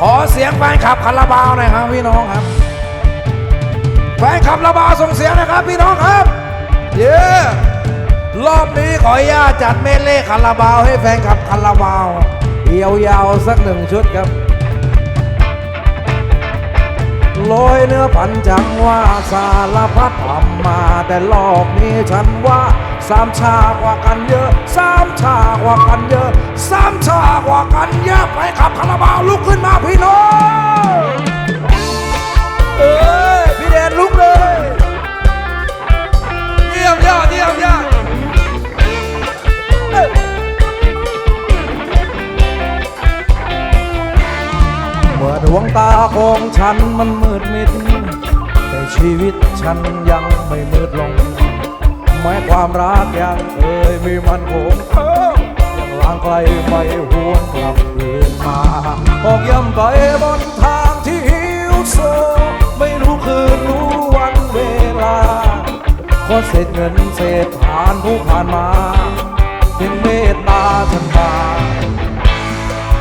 ขอเสียงแฟนคลับคาราบาวหน่อยครับพี่น้องครับ แฟนคลับคาราบาวส่งเสียงนะครับพี่น้องครับ เย้รอบนี้ขออนุญาตจัดเมเล่คาราบาวให้แฟนคลับคาราบาวเยาวๆสักหนึ่งชุดครับ ลอยเนื้อพันจังว่าสารพัดทำมา แต่รอบนี้ฉันว่าสามชากว่ากันเยอะสามชากว่ากันเยอะสามชากว่ากันเยอะไปขับคาราบาวลุกขึ้นมาพี่น้องเอ้ยพี่เดนลุกเลยเยี่ยมยอดเยี่ยมยอดเอ้ยเมื่อดวงตา ของฉันมันมืดมิด แต่ชีวิตฉันยังไม่มืดลงแม้ความรักยังเคยมีมันคงเออยังลางไกลไม่หวนกลับคืนมาออกย่ำไปบนทางที่หิวโซไม่รู้คืนรู้วันเวลาขอเศษเงินเศษผ่านผู้ผ่านมาเพียงเมตตาฉันมา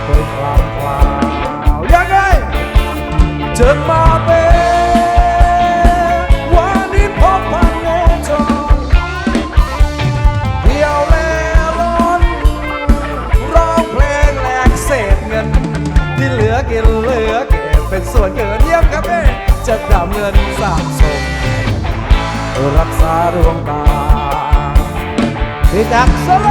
เคยคลางคลา จะดำเงินสะสม รักษาดวงตาพี่จักโซโล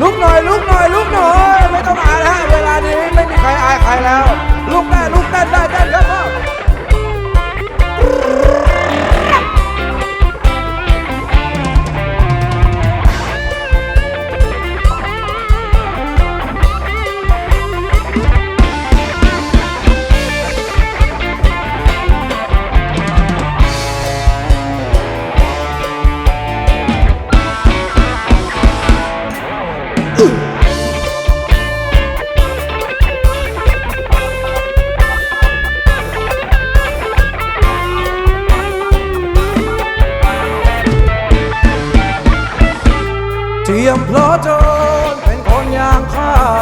ลุกหน่อยลุกหน่อยลุกหน่อยไม่ต้องอายแล้วฮะเวลานี้ไม่มีใครอายใครแล้ว ลุกได้ลุกเต้นได้เต้นครับพ่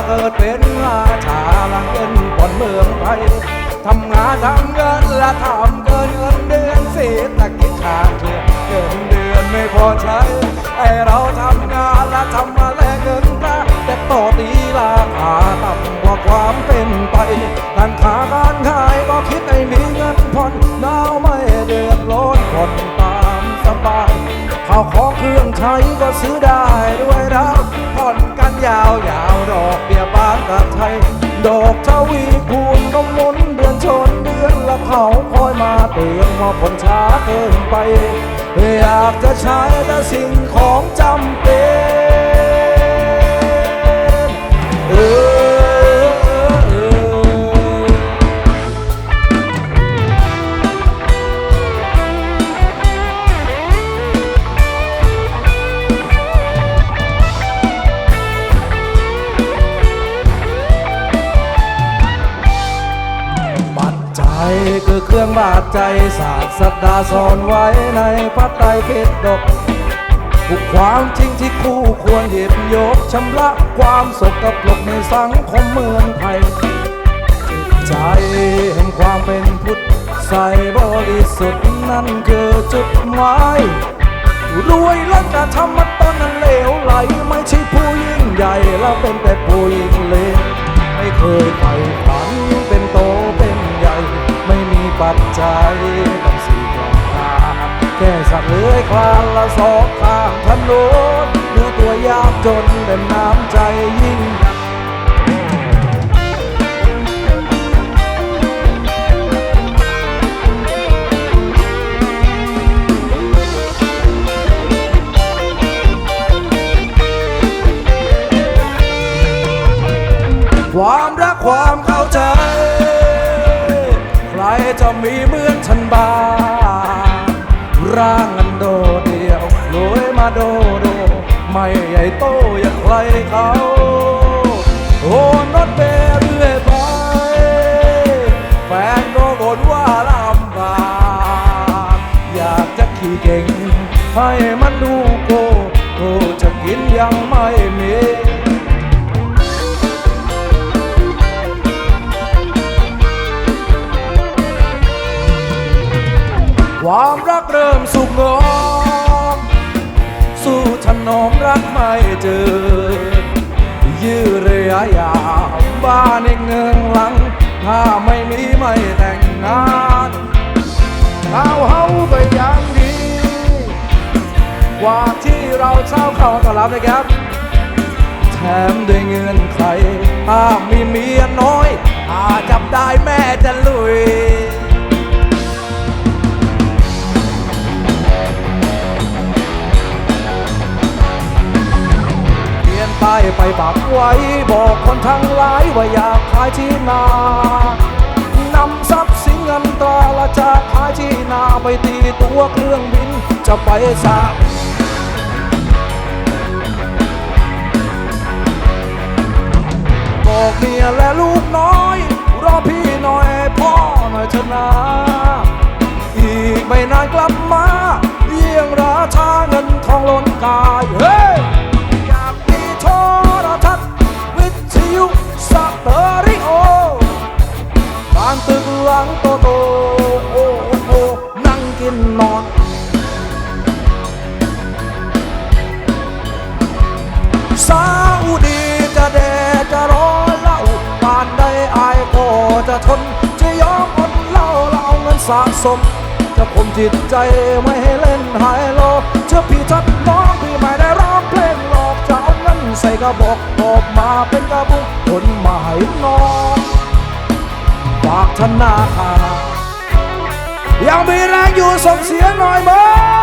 เกิดเป็นราชาลังเงินบนเมืองไทยทำงานทำเงินและทำเกินเงินเดือนเศรษฐกิจขาดเลือนเงินเดือนไม่พอใช้ไอเราทำงานและทำมาแลกเงินตาแต่ต่อตีราคาต่ำกว่าความเป็นไปการค้าการขายก็คิดให้มีเงินผ่อนดาวไม่เดือดร้อนผ่อน ข้าวของเครื่องใช้ก็ซื้อได้ด้วยนะผ่อนกันยาวยาวๆดอกเบี้ยบานกับไทย ดอกทวีคูณก็หมุนเดือนชนเดือนละเขาคอยมาเตือนว่าผลช้าเกินไป อยากจะใช้แต่สิ่งของจำเป็นเออ เครื่องบาดใจศาสตร์สัตดาสอนไว้ในพระไตรปิฎกทุกความจริงที่คู่ควรหยิบยกชำระความสกปรกในสังคมเมืองไทยใจแห่งความเป็นพุทธใสบริสุทธิ์นั่นคือจุดหมายรวยแล้วจะทำมันตอนนั้นเลวไหล ไม่ใช่ผู้ยิ่งใหญ่แล้วเป็นแต่ผู้ยิ่งเลวไม่เคยไปฝันเป็นโต ปัจจัยต้องสี่กลางทางแค่สัตว์เลื้อยคลานละสองข้างถนนเนื้อตัวยากจนแต่น้ำใจยิ่งใหญ่ความรักความเข้าใจ จะมีเหมือนฉันบ้างร่างอันโดดเดียวรวยมาโดโด ไม่ใหญ่โตอย่างใครเขาโอ้นดเบเรื่อยไปแฟนก็บ่นว่าลำบากอยากจะขี่เก่ง ให้มันดูโกโกจะกินยัง เจอ ยืดระยะยาวบ้านอีกหนึ่งหลัง ถ้าไม่มีไม่แต่งงานเอาเฮาก็ยังดี กว่าที่เราเช่าเขาต้อนรับนะครับ แถมด้วยเงินใครถ้ามีเมียน้อย อาจับได้แม่จะลุย ไว้บอกคนทั้งหลายว่าอยากขายที่นานำทรัพย์สินเงินตราละจากขายที่นาไปตีตัวเครื่องบินจะไปสาบอกเมียและลูกน้อย รอพี่หน่อยพ่อหน่อยเถอะนะอีกไม่นานกลับมา เยี่ยงราชาเงินทองล้นกาย เฮ้ สม จะข่มจิตใจไม่ให้เล่นหายโลเชื่อพี่ทัดน้องพี่ไม่ได้ร้องเพลงหลอกจะเอาเงินใส่กระบอกออกมาเป็นกระบุกคนมาให้น้องฝากธนาคารยังมีแรงอยู่ส่งเสียงหน่อยมั้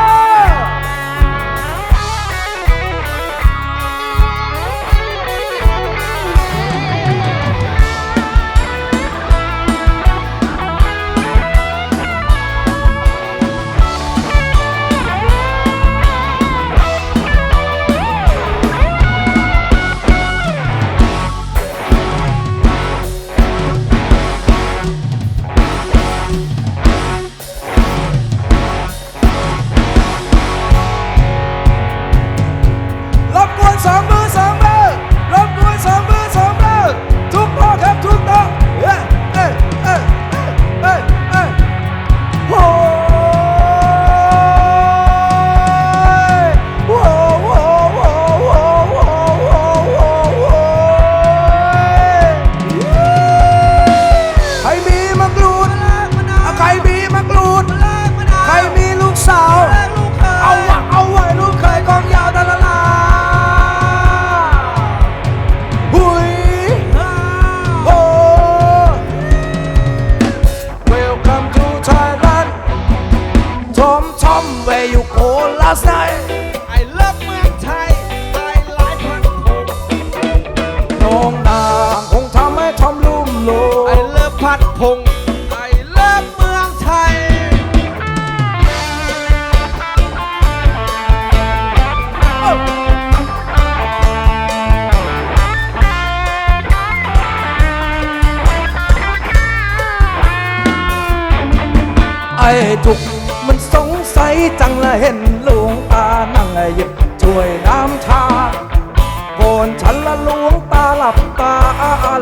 last night. บช่วยน้ำชาโกนฉันละลวงตาหลับตา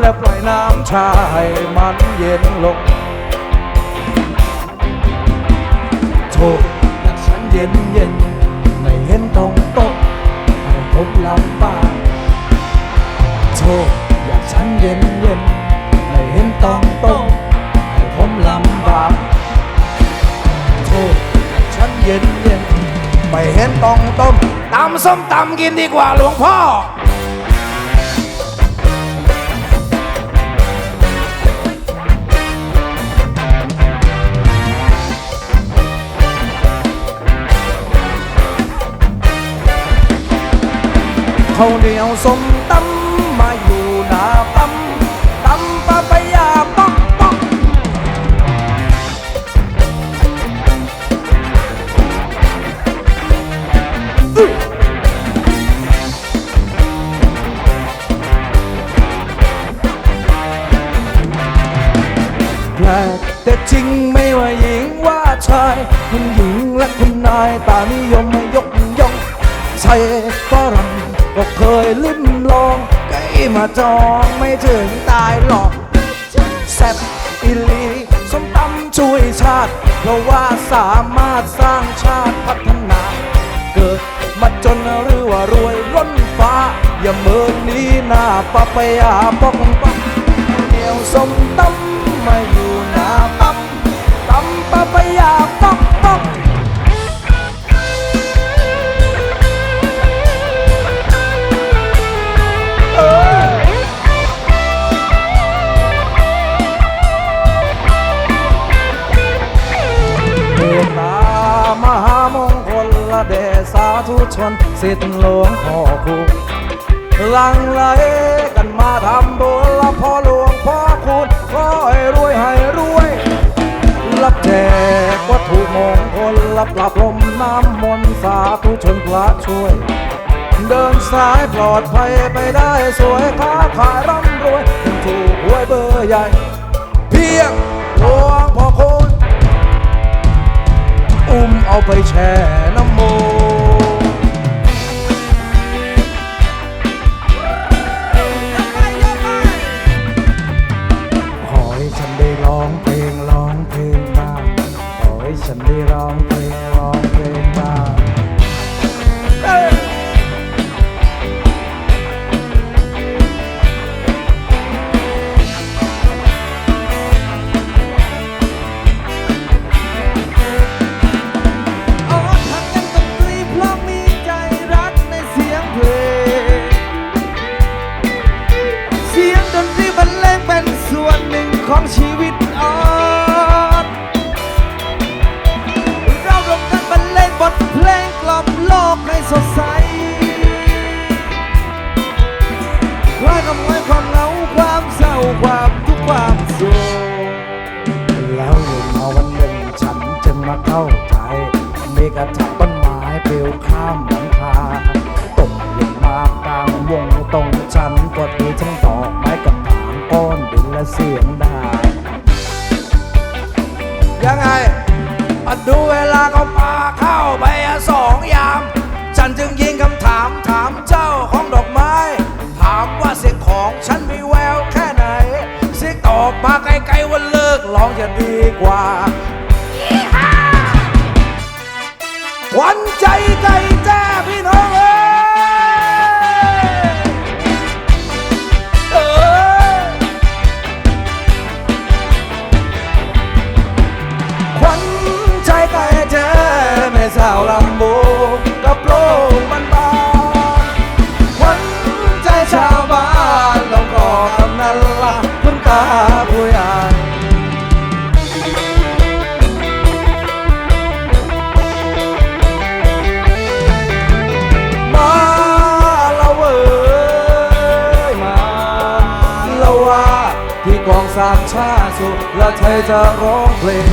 แล้วปล่อยน้ำชาให้มันเย็นลงโชคอยากฉันเย็นเย็นไม่เห็นตรงโต๊ะให้ผมลำบากโชคอยากฉันเย็นเย็นไม่เห็นตรงโต๊ะให้ผมลำบากโทษฉันเย็นเย็นไม่เห็นต้องต้ม ตำส้มตำกินดีกว่าหลวงพ่อ เขาวเหนียวส้ม ต่านิยมยกย่องใช่ฝรั่งก็เคยลิ้มลองใกล้มาจองไม่ถึงตายหรอกแซ่บอิลีสมตำช่วยชาติ เพราะว่าสามารถสร้างชาติพัฒนา เกิดมาจนหรือว่ารวยล้นฟ้า อย่าเมินนี้หน้าปะปะยาปอกปักเหนียวสมตำมาอยู่หน้าปั๊มตำปะปะาธุชนสิทธิ์หลวงพ่อคูหลังไหลกันมาทำบุญละพ่อหลวงพ่อคุณขอให้รวยให้รวย รับแจกวัตถุมงคลรับปรับลมน้ำมนต์สาธุชนพระช่วย เดินสายปลอดภัยไปได้สวยค้าขายร่ำรวยถึงถูกหวยเบอร์ใหญ่ เพียงหลวงพ่อคุณอุ้มเอาไปแช่น้ำโม ดีกว่า สุดและไทยจะร้องเพลง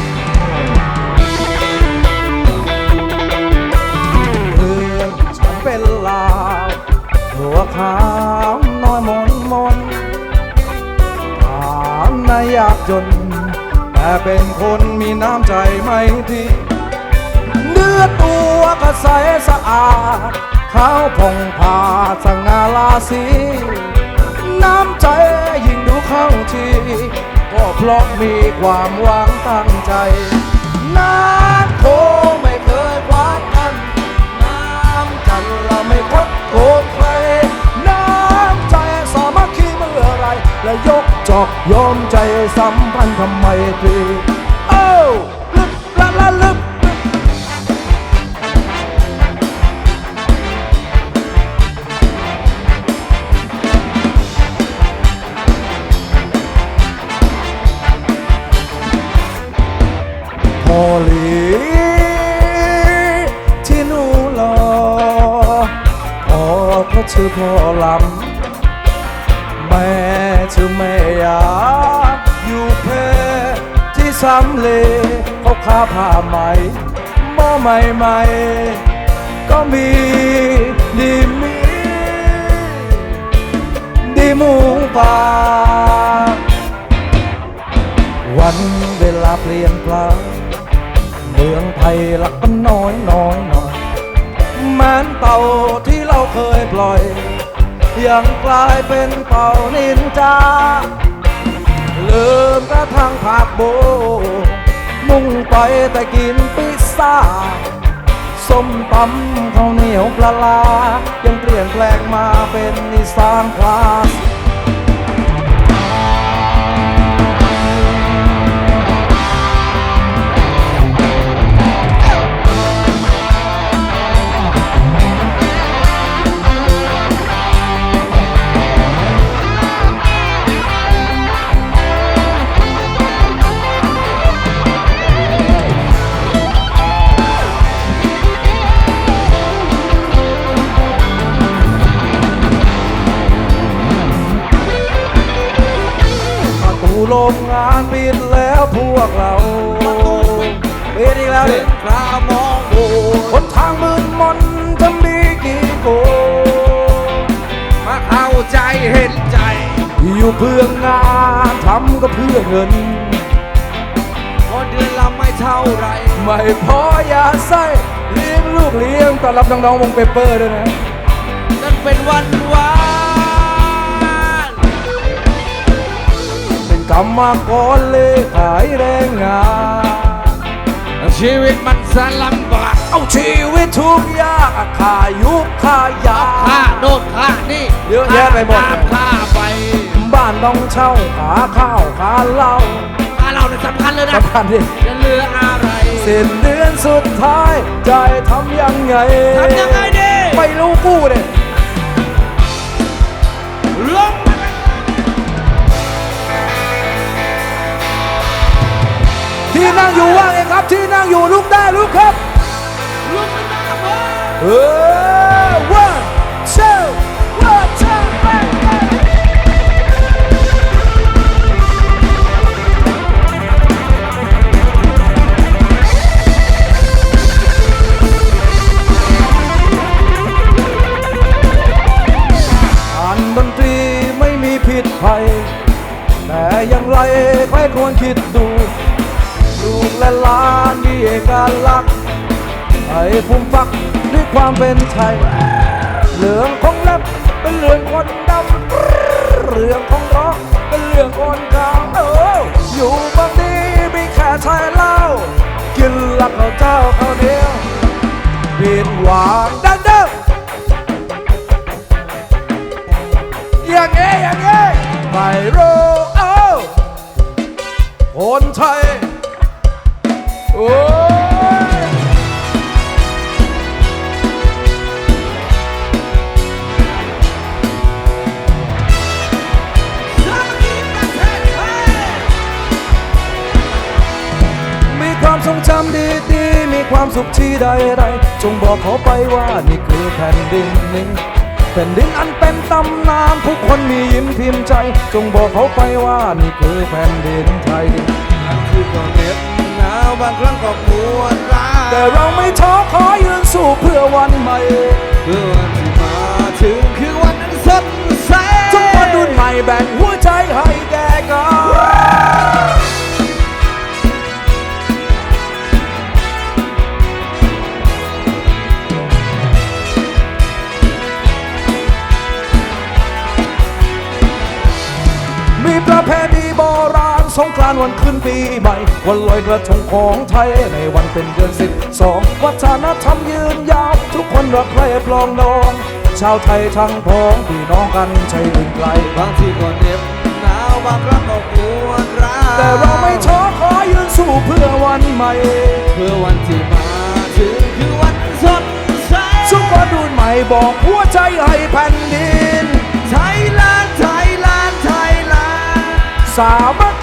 เพื่อนฉันเป็นลาวหัวขาวน้อยมนมนฐานนายากจน แต่เป็นคนมีน้ำใจไม่ดีเนื้อตัวก็ใสสะอาดขาวผ่องผ่าสง่าราศี เพราะมีความหวังตั้งใจน้ำโคไม่เคยคว้ากันน้ำจันเราไม่คดโกรธใครน้ำใจสามัคคีเมื่อไรและยกจอกยอมใจสัมพันธ์ทำไมตรีเอ้า ชื่อพ่อลำแม่ชื่อแม่ยาอยู่เพที่สำเลเขาค้าผ้าไหมหม้อใหม่ๆก็มีดีมีดีหมูปาวันเวลาเปลี่ยนแปลงเมืองไทยลักก็น้อยน้อยหน่อยแม้นเต่าที่ อย ยังกลายเป็นเป่านินจา ลืมกระทั่งผักโบ มุ่งไปแต่กินพิซซ่าส้มตำข้าวเหนียวปลาลา ยังเปลี่ยนแปลงมาเป็นนิสานคลาส อยู่เพื่องานทำก็เพื่อเงินพอเดือนละไม่เท่าไหรไม่พออย่าใส่เลี้ยงลูกเลี้ยงต้อนรับน้องๆวงเปเปอร์ด้วยนะนั่นเป็นวันวานเป็นกรรมกรเลยขายแรงงาน ชีวิตมันสลัมบากเอาชีวิตทุกข์ยากขายุคขายา ค่าโน่นค่านี่เยอะแยะไปหมด ค่าน้ำค่าไฟ บ้านต้องเช่าขาข้าวขาเหล้าค่าเราเนี่ยสำคัญเลยนะสำคัญดิจะเหลืออะไรสิ้นเดือนสุดท้ายใจทำยังไงทำยังไงดีไม่รู้กู้เนี่ยลงที่นั่งอยู่ว่างเองครับที่นั่งอยู่ลุกได้ลุกครับลงกันนะครับผมเออ ไรใครควรคิดดูลูกและหลานมีเอกลักษณ์ให้ภูมิฟักด้วยความเป็นไทยเรื่องของแรปเป็นเรื่องคนดำเรื่องของร้องเป็นเรื่องคนกลางเอออยู่บางทีมีแค่ชายเล่า กินหลักเขาเจ้าเขาเหนียวผิดหวังดังเดิมอย่างเงี้ยอย่างเงี้ยไม่รู้ คนไทยโอ้ยสามีประเทศไทยมีความทรงจำดีๆมีความสุขที่ใดๆจงบอกเขาไปว่านี่คือแผ่นดินนี้ แผ่นดินอันเป็นตำนานผู้คนมียิ้มพิมพ์ใจ จงบอกเขาไปว่านี่คือแผ่นดินไทยบางทีก็เหน็บหนาวบางครั้งก็ปวดร้าวแต่เราไม่ท้อขอยืนสู้เพื่อวันใหม่เพื่อวันที่มาถึงคือวันนั้นสดใสทุกคนรุ่นใหม่แบ่งหัวใจให้แก่กันานต์วันขึ้นปีใหม่ วันลอยกระทงของไทย ในวันเป็นเดือนสิบสองวัฒนธรรมยืนยาว ทุกคนรักใคร่ปลองดอง ชาวไทยทั้งพ้องพี่น้องกันใช่อื่นไกล บางทีก็เหน็บหนาวบางครั้งก็ปวดร้าวแต่เราไม่ท้อขอยืนสู้เพื่อวันใหม่ เพื่อวันที่มาถึงคือวันนั้นสดใสทุกคนรุ่นใหม่บอกหัวใจให้แผ่นดิน ไทยแลนด์ไทยแลนด์ไทยแลนด์สามัค